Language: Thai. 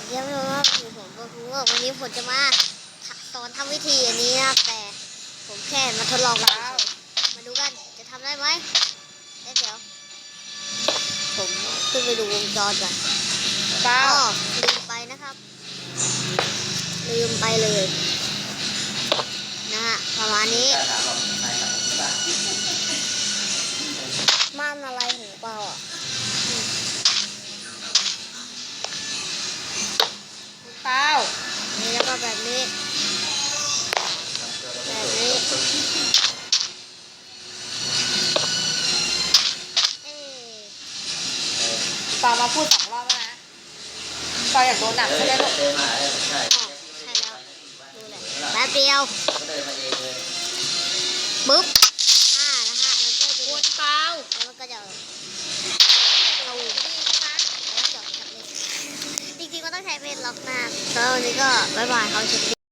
วัสดีครับผมผมก็รู้ว่าวันนี้ผมจะมาสอนทำวิธีอันนี้นะแต่ผมแค่มาทดลองเฉยๆมาดูกันจะทำได้ไหมเอ๊ะเดี๋ยว ผมขึ้นไปดูวงจรก่อนเป้าอ๋อลืมไปนะครับ ลืมไปเลย นะฮะประมาณนี้ แล้วก็แบบนี้แบบนี้เอ๊ะเป้ามาพูดสองรอบแล้วนะเป้าอยากโดนหนักใช่ไหมลูกเดินมาแล้วใช่อ๋อใช่แล้วดูเลยแป๊บเดียวก็เดินมาเองเลยปึ๊บอ่านะฮะมันก็จะพูเนี่ยดเป้าแล้วมันก็จะตูมแล้วจบครับเลยจริงๆมันต้องใช้ เป็นล็อกหน้าแล้ววันนี้ก็บ๊ายบายเขาชิป